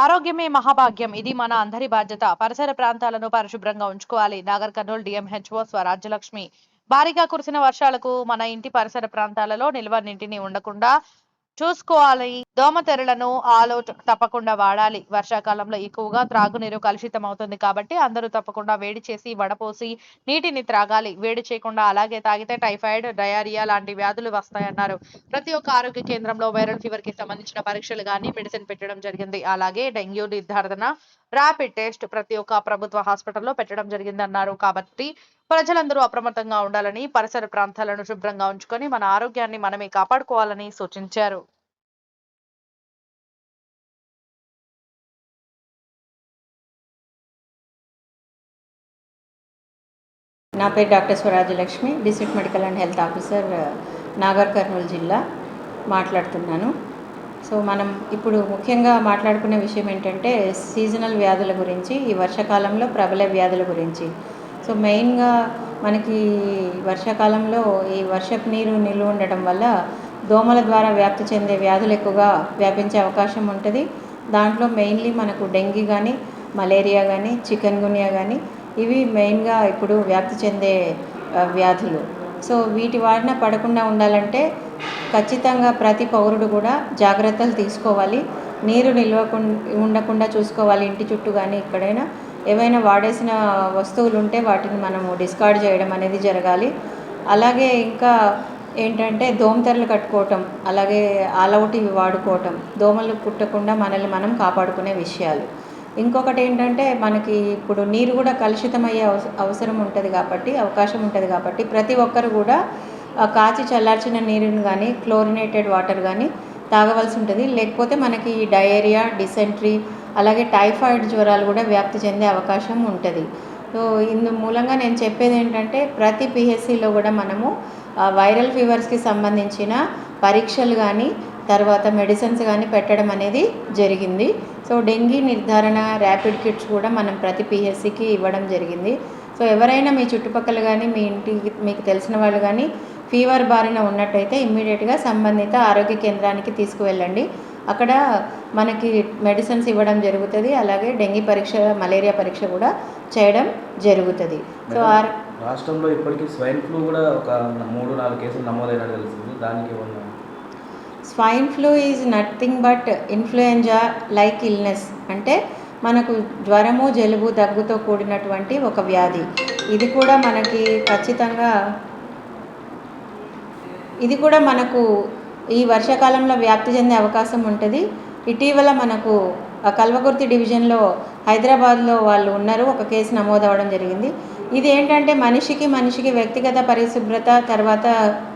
ఆరోగ్యమే మహాభాగ్యం. ఇది మన అందరి బాధ్యత. పరిసర ప్రాంతాలను పరిశుభ్రంగా ఉంచుకోవాలి. నాగర్ కర్నూలు డిఎంహెచ్ఓ స్వరాజ్యలక్ష్మి. భారీగా కురిసిన వర్షాలకు మన ఇంటి పరిసర ప్రాంతాలలో నిల్వ నీటిని ఉండకుండా చూసుకోవాలి. దోమతెరలను ఆలో తప్పకుండా వాడాలి. వర్షాకాలంలో ఎక్కువగా త్రాగునీరు కలుషితం అవుతుంది కాబట్టి అందరూ తప్పకుండా వేడి చేసి వడపోసి నీటిని త్రాగాలి. వేడి చేయకుండా అలాగే తాగితే టైఫాయిడ్ డయారియా లాంటి వ్యాధులు వస్తాయన్నారు. ప్రతి ఒక్క ఆరోగ్య కేంద్రంలో వైరల్ ఫీవర్కి సంబంధించిన పరీక్షలు కానీ మెడిసిన్ పెట్టడం జరిగింది. అలాగే డెంగ్యూ నిర్ధారణ ర్యాపిడ్ టెస్ట్ ప్రతి ఒక్క ప్రభుత్వ హాస్పిటల్లో పెట్టడం జరిగిందన్నారు. కాబట్టి ప్రజలందరూ అప్రమత్తంగా ఉండాలని పరిసర ప్రాంతాలను శుభ్రంగా ఉంచుకొని మన ఆరోగ్యాన్ని మనమే కాపాడుకోవాలని సూచించారు. నా పేరు doctor Swarajyalakshmi district medical and health officer Nagar Kurnool జిల్లా మాట్లాడుతున్నాను. సో మనం ఇప్పుడు ముఖ్యంగా మాట్లాడుకునే విషయం ఏంటంటే సీజనల్ వ్యాధుల గురించి ఈ వర్షాకాలంలో ప్రబల వ్యాధుల గురించి. సో మెయిన్గా మనకి వర్షాకాలంలో ఈ వర్షపు నీరు నిల్వ ఉండటం వల్ల దోమల ద్వారా వ్యాప్తి చెందే వ్యాధులు ఎక్కువగా వ్యాపించే అవకాశం ఉంటుంది. దాంట్లో మెయిన్లీ మనకు డెంగీ కానీ మలేరియా కానీ చికెన్ గునియా కానీ ఇవి మెయిన్గా ఇప్పుడు వ్యాప్తి చెందే వ్యాధులు. సో వీటి వారిన పడకుండా ఉండాలంటే ఖచ్చితంగా ప్రతి పౌరుడు కూడా జాగ్రత్తలు తీసుకోవాలి. నీరు నిల్వకుండా ఉండకుండా చూసుకోవాలి ఇంటి చుట్టూ కానీ ఎక్కడైనా. ఏవైనా వాడేసిన వస్తువులు ఉంటే వాటిని మనము డిస్కార్డ్ చేయడం అనేది జరగాలి. అలాగే ఇంకా ఏంటంటే దోమతెరలు కట్టుకోవటం అలాగే ఆలౌట్ ఇవి వాడుకోవటం దోమలు పుట్టకుండా మనల్ని మనం కాపాడుకునే విషయాలు. ఇంకొకటి ఏంటంటే మనకి ఇప్పుడు నీరు కూడా కలుషితమయ్యే అవస- అవసరం ఉంటుంది కాబట్టి అవకాశం ఉంటుంది కాబట్టి ప్రతి ఒక్కరు కూడా కాచి చల్లార్చిన నీరుని కానీ క్లోరినేటెడ్ వాటర్ కానీ తాగవలసి ఉంటుంది. లేకపోతే మనకి డయేరియా డిసెంట్రీ అలాగే టైఫాయిడ్ జ్వరాలు కూడా వ్యాప్తి చెందే అవకాశం ఉంటుంది. సో ఇందు మూలంగా నేను చెప్పేది ఏంటంటే ప్రతి పిహెచ్సిలో కూడా మనము వైరల్ ఫీవర్స్కి సంబంధించిన పరీక్షలు కానీ తర్వాత మెడిసిన్స్ కానీ పెట్టడం అనేది జరిగింది. సో డెంగీ నిర్ధారణ ర్యాపిడ్ కిట్స్ కూడా మనం ప్రతి పిహెచ్సికి ఇవ్వడం జరిగింది. సో ఎవరైనా మీ చుట్టుపక్కల కానీ మీ ఇంటికి మీకు తెలిసిన వాళ్ళు కానీ ఫీవర్ బారిన ఉన్నట్టయితే ఇమ్మీడియట్గా సంబంధిత ఆరోగ్య కేంద్రానికి తీసుకువెళ్ళండి. అక్కడ మనకి మెడిసిన్స్ ఇవ్వడం జరుగుతుంది అలాగే డెంగీ పరీక్ష మలేరియా పరీక్ష కూడా చేయడం జరుగుతుంది. సో ఆర్ రాష్ట్రంలో ఇప్పటికీ స్వైన్ ఫ్లూ కూడా ఒక మూడు నాలుగు కేసులు నమోదైనట్టు తెలిసింది దానికి swine flu is nothing but influenza like illness అంటే మనకు జ్వరము జలుబు దగ్గుతో కూడినటువంటి ఒక వ్యాధి. ఇది కూడా మనకి ఖచ్చితంగా ఇది కూడా మనకు ఈ వర్షాకాలంలో వ్యాప్తి చెందే అవకాశం ఉంటుంది. ఇటీవల మనకు కల్వకుర్తి డివిజన్లో హైదరాబాద్లో వాళ్ళు ఉన్నారు. ఒక కేసు నమోదు అవ్వడం జరిగింది. ఇది ఏంటంటే మనిషికి మనిషికి వ్యక్తిగత పరిశుభ్రత తర్వాత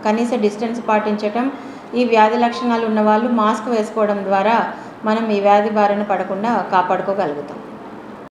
కనీస డిస్టెన్స్ పాటించటం ఈ వ్యాధి లక్షణాలు ఉన్న వాళ్ళు మాస్క్ వేసుకోవడం ద్వారా మనం ఈ వ్యాధి బారిన పడకుండా కాపాడుకోగలుగుతాం.